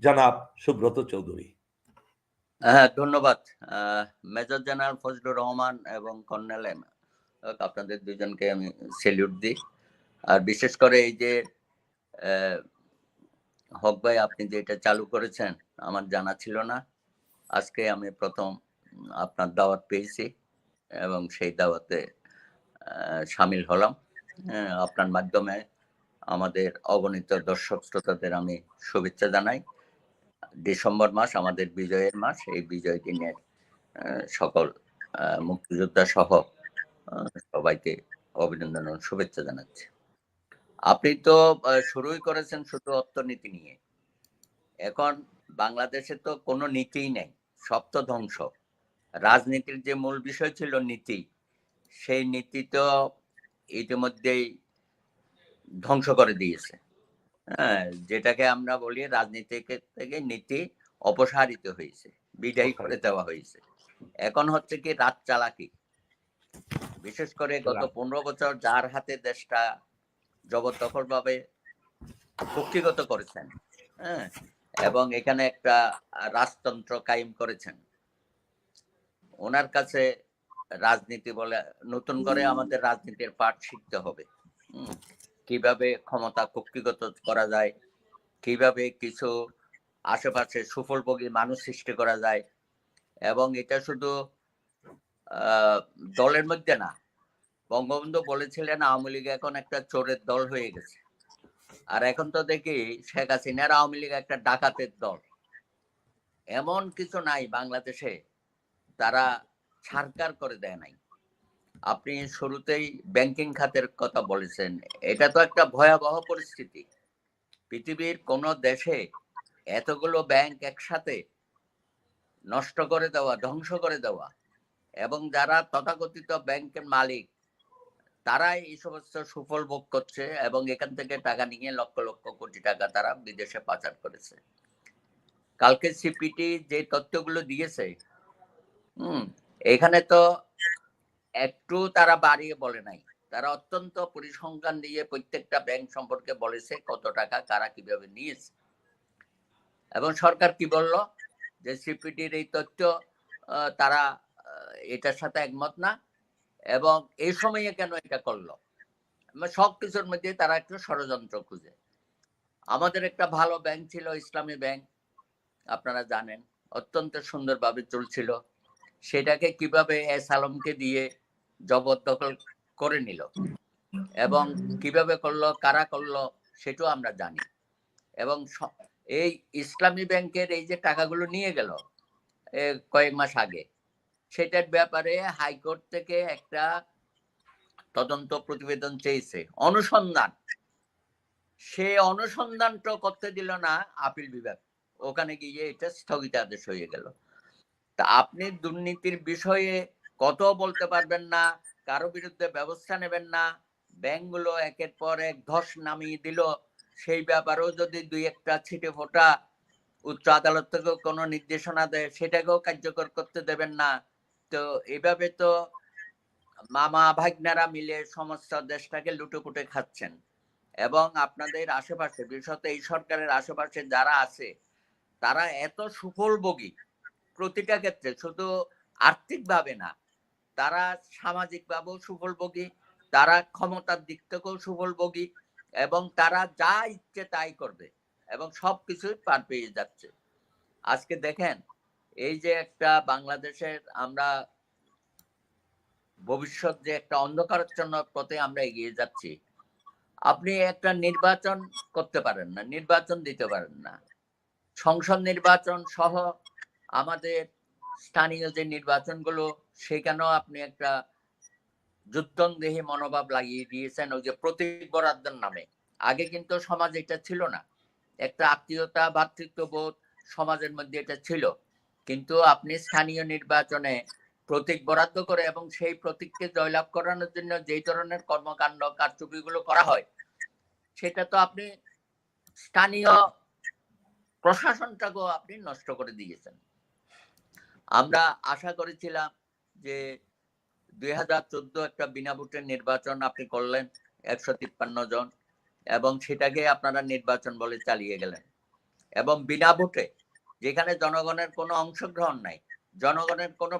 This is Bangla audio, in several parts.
জনাব সুব্রত চৌধুরী। হ্যাঁ ধন্যবাদ মেজর জেনারেল ফজলুর রহমান এবং কর্নেল আপনাদের দুজনকে আমি সেলিউট দিই। আর বিশেষ করে এই যে হক ভাই আপনি যে এটা চালু করেছেন আমার জানা ছিল না। আজকে আমি প্রথম আপনার দাওয়াত পেয়েছি এবং সেই দাওয়াতে সামিল হলাম। হ্যাঁ, আপনার মাধ্যমে আমাদের অগণিত দর্শক শ্রোতাদের আমি শুভেচ্ছা জানাই। ডিসেম্বর মাস, আমাদের বিজয়ের মাস, এই বিজয় দিনের সকল মুক্তিযোদ্ধা সহ সবাইকে অভিনন্দন ও শুভেচ্ছা জানাচ্ছি। আপনি তো শুরুই করেছেন শুধু অর্থনীতি নিয়ে। এখন বাংলাদেশে তো কোনো নীতিই নেই, সব তো ধ্বংস। রাজনীতির যে মূল বিষয় ছিল নীতি, সেই নীতি তো ইতিমধ্যেই ধ্বংস করে দিয়েছে। যেটাকে আমরা বলি রাজনীতি থেকে নীতি অপসারিত হয়েছে বিদায় করে দেওয়া হয়েছে। এখন হচ্ছে কি রাত চালাকি। বিশেষ করে গত পনেরো বছর যার হাতে দেশটা জবরদখল ভাবে কক্ষিগত করেছেন হ্যাঁ এবং এখানে একটা রাজতন্ত্র কায়েম করেছেন। ওনার কাছে রাজনীতি বলে নতুন করে আমাদের রাজনীতির পাঠ শিখতে হবে। হুম, কীভাবে ক্ষমতা কক্ষিগত করা যায়, কীভাবে কিছু আশেপাশে সুফলভোগী মানুষ সৃষ্টি করা যায়, এবং এটা শুধু দলের মধ্যে না, বঙ্গবন্ধু বলেছিলেন, আওয়ামী লীগ এখন একটা চোরের দল হয়ে গেছে। আর এখন তো দেখি শেখ হাসিনার আওয়ামী লীগ একটা ডাকাতের দল। এমন কিছু নাই বাংলাদেশে, তারা ছাড়কার করে দেয় নাই। আপনি শুরুতেই ব্যাংকিং খাতের কথা বলেছেন। এটা তো একটা ভয়াবহ পরিস্থিতি। পৃথিবীর কোন দেশে এতগুলো ব্যাংক একসাথে নষ্ট করে দেওয়া, ধ্বংস করে দেওয়া এবং যারা তথাকথিত ব্যাংকের মালিক, তারাই এই সমস্ত সুফল ভোগ করছে এবং এখান থেকে টাকা নিয়ে লক্ষ লক্ষ কোটি টাকা তারা বিদেশে পাচার করেছে। কালকে সিপিটি যে তথ্যগুলো দিয়েছে, হুম, এখানে তো একটু তারা বাড়িয়ে বলে নাই। তারা অত্যন্ত পরিসংখ্যান দিয়ে প্রত্যেকটা ব্যাংক সম্পর্কে বলেছে কত টাকা কারা কীভাবে নিয়েছে। এবং সরকার কি বলল? যে সিপিটির এই তথ্য তারা এটার সাথে একমত না। এবং এই সময়ে কেন এটা করল? মানে সব কিছুর মধ্যে তারা একটু ষড়যন্ত্র খুঁজে। আমাদের একটা ভালো ব্যাংক ছিল, ইসলামী ব্যাংক আপনারা জানেন। অত্যন্ত সুন্দরভাবে চলছিল। সেটাকে কীভাবে এস আলমকে দিয়ে জবরদখল করে নিল। এবং কীভাবে করল, কারা করল, সেটাও আমরা জানি। এবং এই ইসলামী ব্যাংকের এই যে টাকাগুলো নিয়ে গেল কয়েক মাস আগে, সেটার ব্যাপারে হাইকোর্ট থেকে একটা তদন্ত প্রতিবেদন চেয়েছে, অনুসন্ধান। সে অনুসন্ধানটা করতে দিল না আপিল বিভাগ। ওখানে গিয়ে এটা স্থগিতাদেশ হয়ে গেল। তা আপনি দুর্নীতির বিষয়ে কত বলতে পারবেন না, কারও বিরুদ্ধে ব্যবস্থা নেবেন না। ব্যাংকগুলো একের পর এক ধস নামিয়ে দিল। সেই ব্যাপারেও যদি দুই একটা ছিটে ফোটা উচ্চ আদালত থেকেও কোনো নির্দেশনা দেয়, সেটাকেও কার্যকর করতে দেবেন না। তো এভাবে তো মামা ভাগ্নারা মিলে সমস্ত দেশটাকে লুটোপুটে খাচ্ছেন। এবং আপনাদের আশেপাশে, বিশেষত এই সরকারের আশেপাশে যারা আছে, তারা এত সুফলভোগী প্রতিটা ক্ষেত্রে, শুধু আর্থিকভাবে না তারা সামাজিকভাবেও সুফলভোগী, তারা ক্ষমতার দিক থেকেও সুফলভোগী এবং তারা যা ইচ্ছে তাই করবে এবং সবকিছুই পার পেয়ে যাচ্ছে। আজকে দেখেন, এই যে একটা বাংলাদেশের আমরা ভবিষ্যৎ যে একটা অন্ধকারাচ্ছন্ন পথে আমরা এগিয়ে যাচ্ছি, আপনি একটা নির্বাচন করতে পারেন না, নির্বাচন দিতে পারেন না। সংসদ নির্বাচন সহ আমাদের স্থানীয় যে নির্বাচনগুলো সেখানেও আপনি একটা যুদ্ধংদেহী মনোভাব লাগিয়ে দিয়েছেন ওই যে প্রতীক বরাদ্দের নামে। আগে কিন্তু সমাজ এটা ছিল না। একটা আত্মীয়তা ভ্রাতৃত্ববোধ সমাজের মধ্যে এটা ছিল। কিন্তু আপনি স্থানীয় নির্বাচনে প্রতীক বরাদ্দ করে এবং সেই প্রতীককে জয়লাভ করানোর জন্য যেই ধরনের কর্মকাণ্ড, কারচুপিগুলো করা হয়, সেটা তো আপনি স্থানীয় প্রশাসনটাকেও আপনি নষ্ট করে দিয়েছেন। আমরা আশা করেছিলাম যে দুই হাজার চোদ্দ একটা বিনা ভোটের নির্বাচন আপনি করলেন একশো তিপ্পান্ন জন এবং সেটাকে আপনারা নির্বাচন বলে চালিয়ে গেলেন। এবং বিনা ভোটে যেখানে জনগণের কোনো অংশগ্রহণ নাই, জনগণের কোনো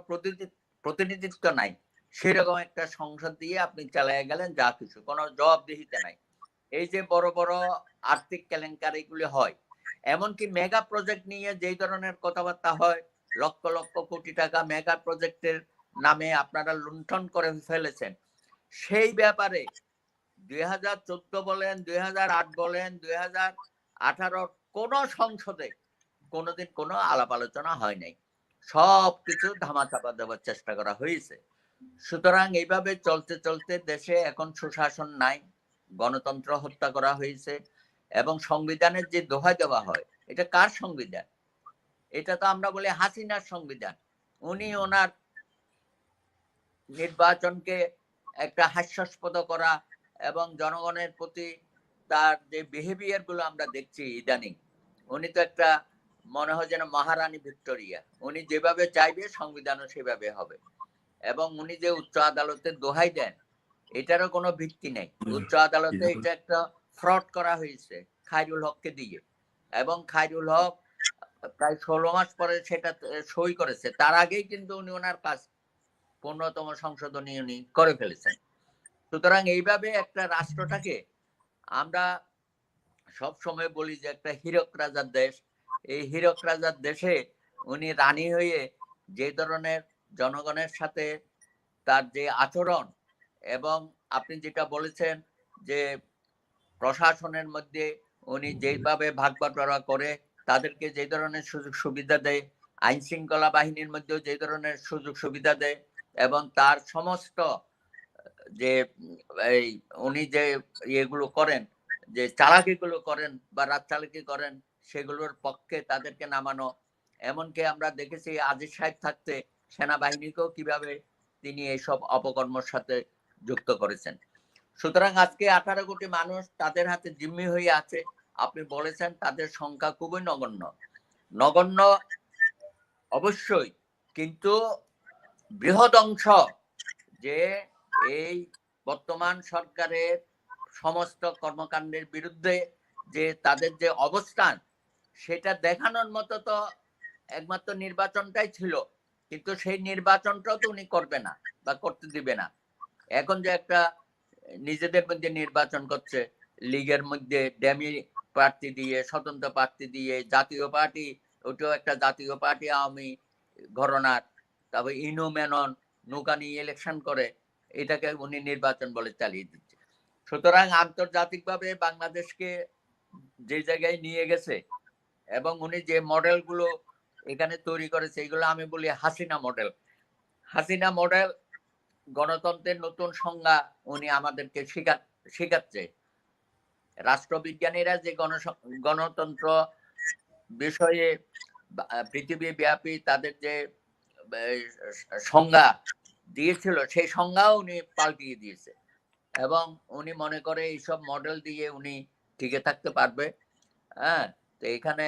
প্রতিনিধিত্ব নাই, সেরকম একটা সংসদ দিয়ে আপনি চালিয়ে গেলেন যা কিছু, কোনো জবাবদিহিতে নাই। এই যে বড় বড় আর্থিক কেলেঙ্কারিগুলি হয়, এমনকি মেগা প্রজেক্ট নিয়ে যেই ধরনের কথাবার্তা হয়, লক্ষ লক্ষ কোটি টাকা মেগা প্রজেক্টের নামে আপনারা লুণ্ঠন করে ফেলেছেন। সেই ব্যাপারে দুই হাজার চোদ্দ বলেন, দুই হাজার আট বলেন, দুই হাজার সংসদে কোনোদিন কোনো আলাপ আলোচনা হয় নাই। সব কিছু ধামাচাপা দেওয়ার চেষ্টা করা হয়েছে। সুতরাং এইভাবে চলতে চলতে দেশে এখন সুশাসন নাই, গণতন্ত্র হত্যা করা হয়েছে এবং সংবিধানের যে দোহাই দেওয়া হয়, এটা কার সংবিধান? এটা তো আমরা বলি হাসিনার সংবিধান। উনি ওনার নির্বাচনকে একটা হাস্যাস্পদ করা এবং জনগণের প্রতি তার যে বিহেভিয়ারগুলো আমরা দেখছি ইদানিং উনি তো একটা মনে হয় যেন মহারানী ভিক্টোরিয়া। উনি যেভাবে চাইবে সংবিধানও সেভাবে হবে। এবং উনি যে উচ্চ আদালতে দোহাই দেন এটারও কোনো ভিত্তি নেই। উচ্চ আদালতে এটা একটা ফ্রড করা হয়েছে খায়রুল হককে দিয়ে। এবং খাইরুল হক প্রায় ষোলো মাস পরে সেটা সই করেছে। তার আগেই কিন্তু উনি ওনার কাজ পূর্ণতম সংশোধনী উনি করে ফেলেছেন। সুতরাং এইভাবে একটা রাষ্ট্রটাকে আমরা সব সময় বলি যে একটা হীরক রাজার দেশ। এই হীরক রাজার দেশে উনি রানী হয়ে যে ধরনের জনগণের সাথে তার যে আচরণ এবং আপনি যেটা বলেছেন যে প্রশাসনের মধ্যে উনি যেভাবে ভাগ বাটোয়ারা করে, তাদেরকে যে ধরনের সুযোগ সুবিধা দেয় আইন শৃঙ্খলা বাহিনীর মধ্যেও যে ধরনের সুযোগ সুবিধা দেয় এবং তার সমস্ত, যে, এই উনি যে ইয়েগুলো করেন, যে চালাকিগুলো করেন বা রাত চালাকি করেন, সেগুলোর পক্ষে তাদেরকে নামানো। এমনকি আমরা দেখেছি আজিজ সাহেব থাকতে সেনাবাহিনীকেও কীভাবে তিনি এইসব অপকর্মর সাথে যুক্ত করেছেন। সুতরাং আজকে আঠারো কোটি মানুষ তাদের হাতে জিম্মি হয়ে আছে। আপনি বলেছেন তাদের সংখ্যা খুবই নগণ্য। নগণ্য অবশ্যই, কিন্তু বৃহৎ অংশ যে এই বর্তমান সরকারের সমস্ত কর্মকাণ্ডের বিরুদ্ধে যে তাদের যে অবস্থান, সেটা দেখানোর মতো তো একমাত্র নির্বাচনটাই ছিল। কিন্তু সেই নির্বাচনটাও তো উনি করবে না বা করতে দিবে না। এখন যে একটা নিজেদের মধ্যে নির্বাচন করছে, লীগের মধ্যে ড্যামি প্রার্থী দিয়ে, স্বতন্ত্র প্রার্থী দিয়ে, জাতীয় পার্টি, ওটাও একটা জাতীয় পার্টি আওয়ামী ঘরনার তারপর ইনো মেনন নৌকা নিয়ে ইলেকশন করে, এটাকে উনি নির্বাচন বলে চালিয়ে দিচ্ছে। সুতরাং আন্তর্জাতিকভাবে বাংলাদেশকে যে জায়গায় নিয়ে গেছে এবং উনি যে মডেলগুলো এখানে তৈরি করেছে, এগুলো আমি বলি হাসিনা মডেল। হাসিনা মডেল গণতন্ত্রের নতুন সংজ্ঞা উনি আমাদেরকে শিখা, শেখাচ্ছে। রাষ্ট্রবিজ্ঞানীরা যে গণ গণতন্ত্র বিষয়ে পৃথিবী ব্যাপী তাদের যে সংজ্ঞা দিয়েছিল, সেই সংজ্ঞাও উনি পাল্টিয়ে দিয়েছে। এবং উনি মনে করে এইসব মডেল দিয়ে উনি টিকে থাকতে পারবে। হ্যাঁ তো এখানে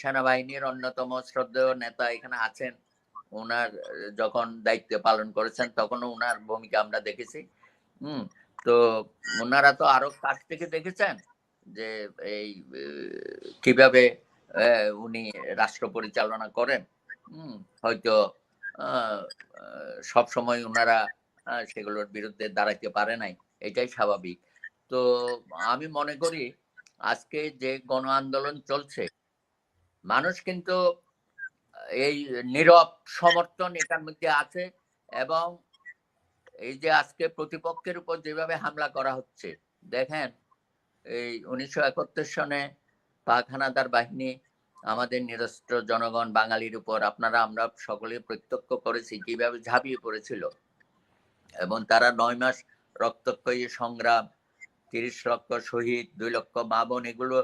সেনাবাহিনীর অন্যতম শ্রদ্ধেয় নেতা এখানে আছেন। ওনার যখন দায়িত্ব পালন করেছেন, তখনও ওনার ভূমিকা আমরা দেখেছি। হুম, তো ওনারা তো আরও কাছ থেকে দেখেছেন যে এই কীভাবে উনি রাষ্ট্র পরিচালনা করেন। হয়তো সব সময় ওনারা সেগুলোর বিরুদ্ধে দাঁড়াইতে পারে নাই, এটাই স্বাভাবিক। তো আমি মনে করি আজকে যে গণ আন্দোলন চলছে, মানুষ কিন্তু এই নীরব সমর্থন এটার মধ্যে আছে এবং এই যে আজকে প্রতিপক্ষের উপর যেভাবে হামলা করা হচ্ছে, দেখেন, এই উনিশশো একাত্তর সনে পাক হানাদার বাহিনী আমাদের নিরস্ত্র জনগণ, বাঙালির উপর আপনারা, আমরা সকলে প্রত্যক্ষ করেছি কীভাবে ঝাঁপিয়ে পড়েছিল। এবং তারা নয় মাস রক্তক্ষয়ী সংগ্রাম, তিরিশ লক্ষ শহীদ, দুই লক্ষ মা বোন, এগুলো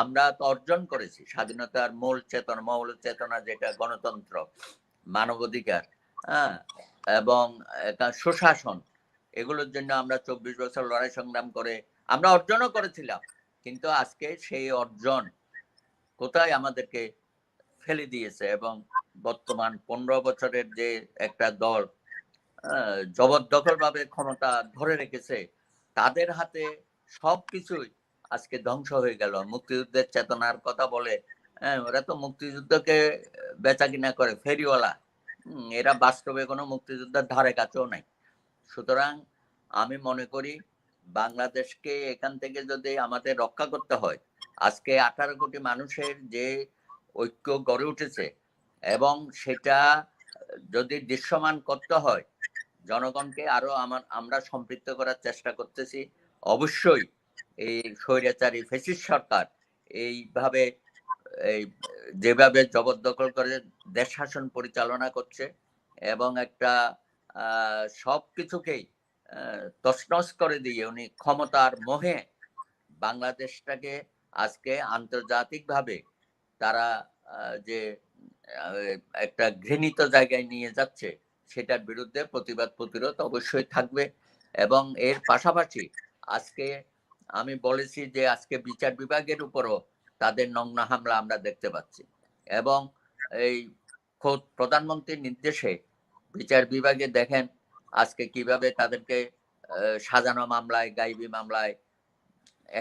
আমরা তো অর্জন করেছি। স্বাধীনতার মূল চেতনা, মৌল চেতনা যেটা গণতন্ত্র, মানবাধিকার হ্যাঁ? এবং সুশাসন, এগুলোর জন্য আমরা চব্বিশ বছর লড়াই সংগ্রাম করে আমরা অর্জনও করেছিলাম। কিন্তু আজকে সেই অর্জন কোথায় আমাদেরকে ফেলে দিয়েছে এবং বর্তমান পনেরো বছরের যে একটা দল জবরদখল ভাবে ক্ষমতা ধরে রেখেছে, তাদের হাতে সবকিছুই আজকে ধ্বংস হয়ে গেল। মুক্তিযুদ্ধের চেতনার কথা বলে হ্যাঁ ওরা তো মুক্তিযুদ্ধকে বেচা কিনা করে, ফেরিওয়ালা। এরা বাস্তবে কোনো মুক্তিযুদ্ধের ধারে কাছেও নাই। সুতরাং আমি মনে করি, বাংলাদেশকে এখান থেকে যদি আমাদের রক্ষা করতে হয় আজকে আঠারো কোটি মানুষের যে ঐক্য গড়ে উঠেছে এবং সেটা যদি দৃশ্যমান করতে হয়, জনগণকে আরও আমার, আমরা সম্পৃক্ত করার চেষ্টা করতেছি। অবশ্যই এই স্বৈরাচারী ফেসিস সরকার এইভাবে, এই যেভাবে জবরদখল করে দেশ শাসন পরিচালনা করছে এবং একটা সব কিছুকেই তছনছ করে দিয়ে উনি ক্ষমতার মোহে বাংলাদেশটাকে আজকে আন্তর্জাতিকভাবে তারা যে একটা ঘৃণিত জায়গায় নিয়ে যাচ্ছে, সেটার বিরুদ্ধে প্রতিবাদ প্রতিরোধ অবশ্যই থাকবে এবং এর পাশাপাশি আজকে আমি বলেছি যে, আজকে বিচার বিভাগের উপরও তাদের নগ্ন হামলা আমরা দেখতে পাচ্ছি এবং এই খোদ প্রধানমন্ত্রীর নির্দেশে বিচার বিভাগে দেখেন আজকে কীভাবে তাদেরকে সাজানো মামলায়, গাইবি মামলায়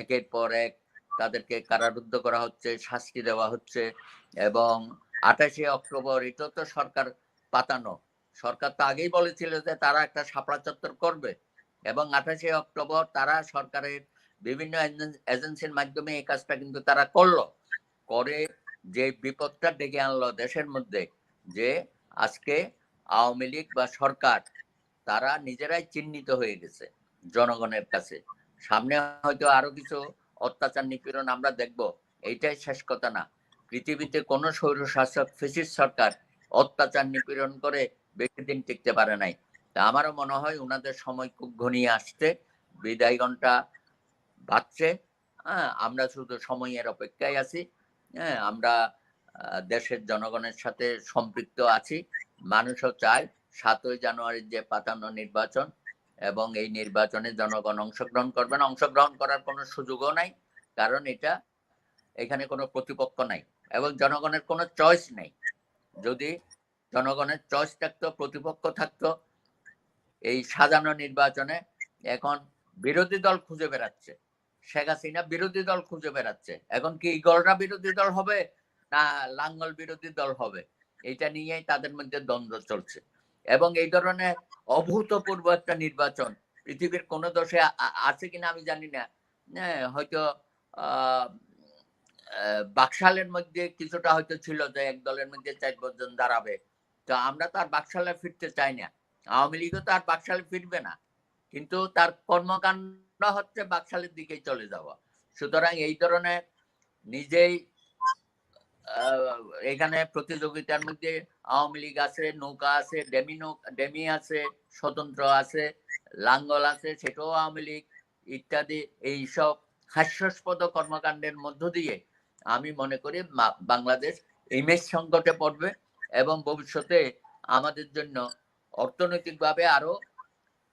একের পর এক তাদেরকে কারারুদ্ধ করা হচ্ছে, শাস্তি দেওয়া হচ্ছে এবং আঠাশে অক্টোবর এটা তো সরকার পাতানো। সরকার তো আগেই বলেছিল যে তারা একটা শাপলা চত্বর করবে এবং আঠাশে অক্টোবর তারা সরকারের বিভিন্ন এজেন্সির মাধ্যমে এই কাজটা কিন্তু তারা করল। করে যে বিপদটা ডেকে আনলো দেশের মধ্যে যে আজকে আওয়ামী লীগ বা সরকার তারা নিজেরাই চিহ্নিত হয়ে গেছে জনগণের কাছে। সামনে হয়তো আরও কিছু অত্যাচার নিপীড়ন আমরা দেখব। এইটাই শেষ কথা না। পৃথিবীতে কোন স্বৈর শাসক ফেসিস সরকার অত্যাচার নিপীড়ন করে বেশি দিন টিকতে পারে নাই। তা আমারও মনে হয় ওনাদের সময় খুব ঘনিয়ে আসছে। বিদায় বাড়ছে হ্যাঁ আমরা শুধু সময়ের অপেক্ষায় আছি। হ্যাঁ আমরা দেশের জনগণের সাথে সম্পৃক্ত আছি। মানুষও চায় সাতই জানুয়ারির যে পাতানো নির্বাচন এবং এই নির্বাচনে জনগণ অংশগ্রহণ করবেন অংশগ্রহণ করার কোনো সুযোগও নাই, কারণ এটা এখানে কোনো প্রতিপক্ষ নাই এবং জনগণের কোনো চয়েস নেই। যদি জনগণের চয়েস থাকতো, প্রতিপক্ষ থাকতো, এই সাজানো নির্বাচনে এখন বিরোধী দল খুঁজে বেড়াচ্ছে। শেখ হাসিনা বিরোধী দল খুঁজে বেড়াচ্ছে। এখন কি ইগলরা বিরোধী দল হবে না লাঙ্গল বিরোধী দল হবে? এটা নিয়েই তাদের মধ্যে দ্বন্দ্ব চলছে। এবং এই ধরনের অভূতপূর্ব একটা নির্বাচন। পৃথিবীর কোন দেশে আছে কিনা আমি জানি না। হ্যাঁ হয়তো বাকশালের মধ্যে কিছুটা হয়তো ছিল যে এক দলের মধ্যে চার পাঁচজন দাঁড়াবে। তো আমরা তো আর বাকশালে ফিরতে চাই না। আওয়ামী লীগও তো আর বাকশালে ফিরবে না। কিন্তু তার কর্মকাণ্ড হচ্ছে বাকশালের দিকেই চলে যাওয়া। সুতরাং এই ধরনের নিজেই এখানে প্রতিযোগিতার মধ্যে আওয়ামী লীগ আছে নৌকা আছে ডেমি ডেমি আছে স্বতন্ত্র আছে লাঙ্গল আছে সেটাও আওয়ামী লীগ ইত্যাদি এই সব হাস্যাস্পদ কর্মকাণ্ডের মধ্য দিয়ে আমি মনে করি বাংলাদেশ ইমেজ সংকটে পড়বে এবং ভবিষ্যতে আমাদের জন্য অর্থনৈতিকভাবে আরও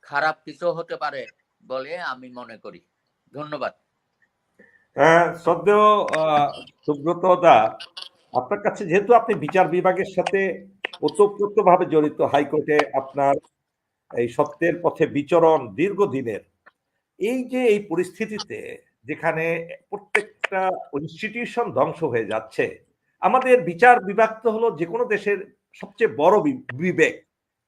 খারাপ কিছু হতে পারে বলে আমি মনে করি। ধন্যবাদ। আহ, সুব্রত দা আপনার কাছে যেহেতু আপনি বিচার বিভাগের সাথে ওতপ্রোত ভাবে জড়িত, হাইকোর্টে আপনার এই সত্যের পথে বিচরণ দীর্ঘদিনের, এই যে এই পরিস্থিতিতে যেখানে প্রত্যেকটা ইনস্টিটিউশন ধ্বংস হয়ে যাচ্ছে, আমাদের বিচার বিভাগ তো হলো যে কোনো দেশের সবচেয়ে বড় বিবেক,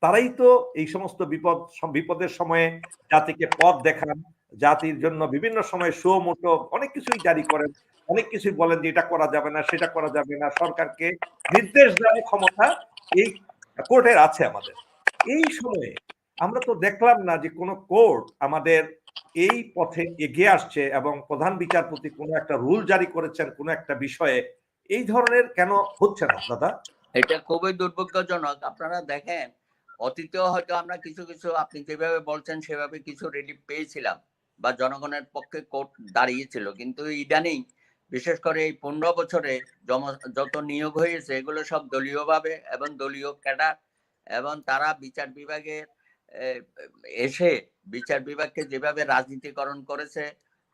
তারাই তো এই সমস্ত বিপদ, বিপদের সময়ে জাতিকে পথ দেখান জাতির জন্য বিভিন্ন সময় শো মোটো অনেক কিছুই জারি করেন। অনেক কিছুই বলেন যে এটা করা যাবে না, সেটা করা যাবে না। সরকারকে নির্দেশ দেওয়ার ক্ষমতা এই কোর্টের আছে আমাদের। এই সময়ে আমরা তো দেখলাম না যে কোনো কোর্ট আমাদের এই পথে এগিয়ে আসছে এবং প্রধান বিচারপতি কোনো একটা রুল জারি করেছেন কোনো একটা বিষয়ে। এই ধরনের কেন হচ্ছে না দাদা? এটা খুবই দুর্ভাগ্যজনক। আপনারা দেখেন, অতীতেও হয়তো আমরা কিছু কিছু আপনি যেভাবে বলছেন সেভাবে কিছু রিলিফ পেয়েছিলাম। বা জনগণের পক্ষে কোর্ট দাঁড়িয়েছিল। কিন্তু ইদানিং, বিশেষ করে এই পনেরো বছরে যত নিয়োগ হয়েছে, এগুলো সব দলীয়ভাবে এবং দলীয় ক্যাডার এবং তারা বিচার বিভাগের এসে বিচার বিভাগকে যেভাবে রাজনীতিকরণ করেছে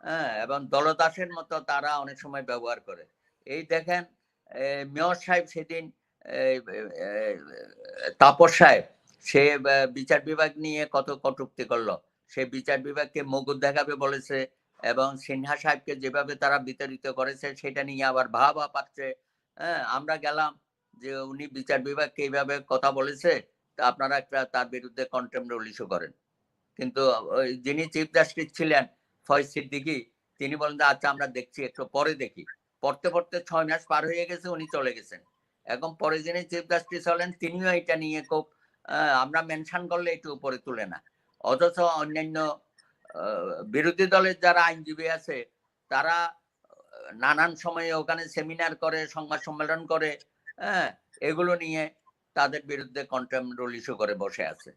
হ্যাঁ এবং দলদাসের মতো তারা অনেক সময় ব্যবহার করে। এই দেখেন মেয়র সাহেব সেদিন তাপস সাহেব, সে বিচার বিভাগ নিয়ে কত কটুক্তি করল। সে বিচার বিভাগকে মগুর দেখাবে বলেছে এবং সিনহা সাহেবকে যেভাবে তারা বিতাড়িত করেছে সেটা নিয়ে আবার ভাবা পাচ্ছে। হ্যাঁ আমরা গেলাম যে উনি বিচার বিভাগকে এইভাবে কথা বলেছে তা আপনারা একটা তার বিরুদ্ধে কন্টেম্পোরারি ইস্যু করেন। কিন্তু যিনি চিফ জাস্টিস ছিলেন ফয়েজ সিদ্দিকি তিনি বলেন যে, আচ্ছা আমরা দেখছি একটু পরে দেখি। পড়তে পড়তে ছয় মাস পার হয়ে গেছে উনি চলে গেছেন। এখন পরে যিনি চিফ জাস্টিস হলেন তিনিও এটা নিয়ে খুব আমরা মেনশন করলে একটু উপরে তুলে না। অথচ অন্যান্য বিরোধী দলের যারা আইনজীবী আছে, তারা নানান সময়ে ওখানে সেমিনার করে, সংবাদ সম্মেলন করে হ্যাঁ এগুলো নিয়ে তাদের বিরুদ্ধে কন্টেম্পোরাল ইস্যু করে বসে আছে।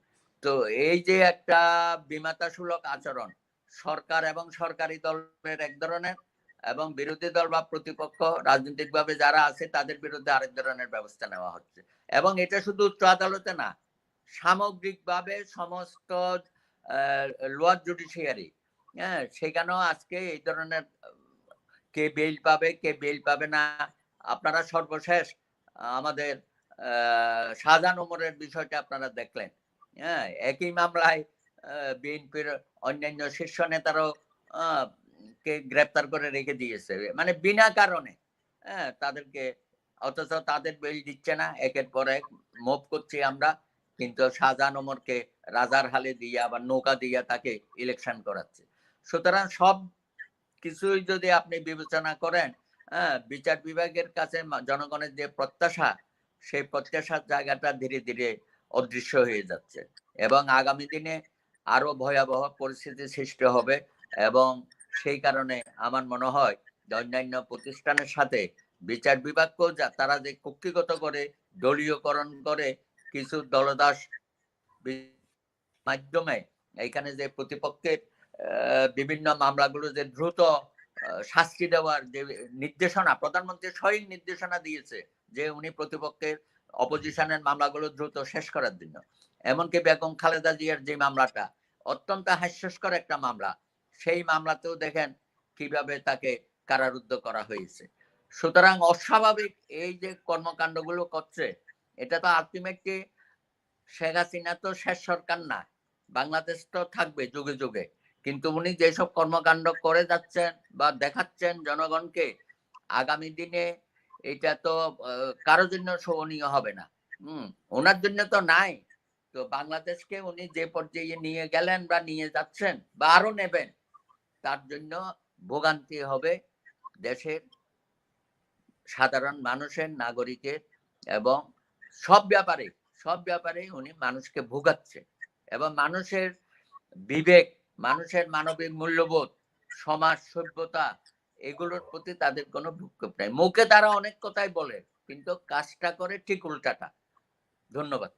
তো এই যে একটা বিমাতাসুলক আচরণ, সরকার এবং সরকারি দলের এক ধরনের এবং বিরোধী দল বা প্রতিপক্ষ, রাজনৈতিকভাবে যারা আছে, তাদের বিরুদ্ধে আরেক ধরনের ব্যবস্থা নেওয়া হচ্ছে। এবং এটা শুধু উচ্চ আদালতে না, সামগ্রিকভাবে সমস্ত লোয়ার জুডিশিয়ারি। হ্যাঁ সেখানেও আজকে এই ধরনের, কে বেল পাবে, কে বেল পাবে না, আপনারা সর্বশেষ আমাদের শাহজাহান ওমরের বিষয়টা আপনারা দেখলেন। হ্যাঁ একই মামলায় বিএনপির অন্যান্য শীর্ষ নেতারাও কে গ্রেপ্তার করে রেখে দিয়েছে। মানে বিনা কারণে হ্যাঁ তাদেরকে, অথচ তাদের বেল দিচ্ছে না, একের পর এক মুভ করছি আমরা। কিন্তু শাহজাহান ওমরকে রাজার হালে দিয়ে আবার নৌকা দিয়ে তাকে ইলেকশন করাচ্ছে। সুতরাং সব কিছুই যদি আপনি বিবেচনা করেন হ্যাঁ বিচার বিভাগের কাছে জনগণের যে প্রত্যাশা, সেই প্রত্যাশার জায়গাটা ধীরে ধীরে অদৃশ্য হয়ে যাচ্ছে। এবং আগামী দিনে আরও ভয়াবহ পরিস্থিতি সৃষ্টি হবে এবং সেই কারণে আমার মনে হয় অন্যান্য প্রতিষ্ঠানের সাথে বিচার বিভাগকেও তারা যে কুক্ষিগত করে, দলীয়করণ করে কিছু দলদাস মাধ্যমে এখানে যে প্রতিপক্ষের বিভিন্ন মামলাগুলো যে দ্রুত শাস্তি দেওয়ার যে নির্দেশনা, প্রধানমন্ত্রী স্বয়ং নির্দেশনা দিয়েছে যে উনি প্রতিপক্ষের অপোজিশনের মামলাগুলো দ্রুত শেষ করার জন্য। এমনকি বেগম খালেদা জিয়ার যে মামলাটা, অত্যন্ত হাস্যস্কর একটা মামলা। সেই মামলাতেও দেখেন কীভাবে তাকে কারারুদ্ধ করা হয়েছে। সুতরাং অস্বাভাবিক এই যে কর্মকাণ্ডগুলো করছে এটা তো আলটিমেটলি শেখ হাসিনা তো শেষ সরকার না। বাংলাদেশ তো থাকবে যুগে যুগে। কিন্তু উনি যেসব কর্মকাণ্ড করে যাচ্ছেন বা দেখাচ্ছেন জনগণকে, আগামী দিনে এটা তো কারও জন্য শোভনীয় হবে না। হম, ওনার জন্য তো নাই। তো বাংলাদেশকে উনি যে পর্যায়ে নিয়ে গেলেন বা নিয়ে যাচ্ছেন বা আরও নেবেন, তার জন্য ভোগান্তি হবে দেশের সাধারণ মানুষের, নাগরিকের এবং সব ব্যাপারে সব ব্যাপারে উনি মানুষকে ভোগাচ্ছে এবং মানুষের বিবেক, মানুষের মানবিক মূল্যবোধ, সমাজ সভ্যতা এগুলোর প্রতি তাদের কোনো ভূক্ষেপ নাই। মুখে তারা অনেক কথাই বলে, কিন্তু কাজটা করে ঠিক উল্টাটা। ধন্যবাদ।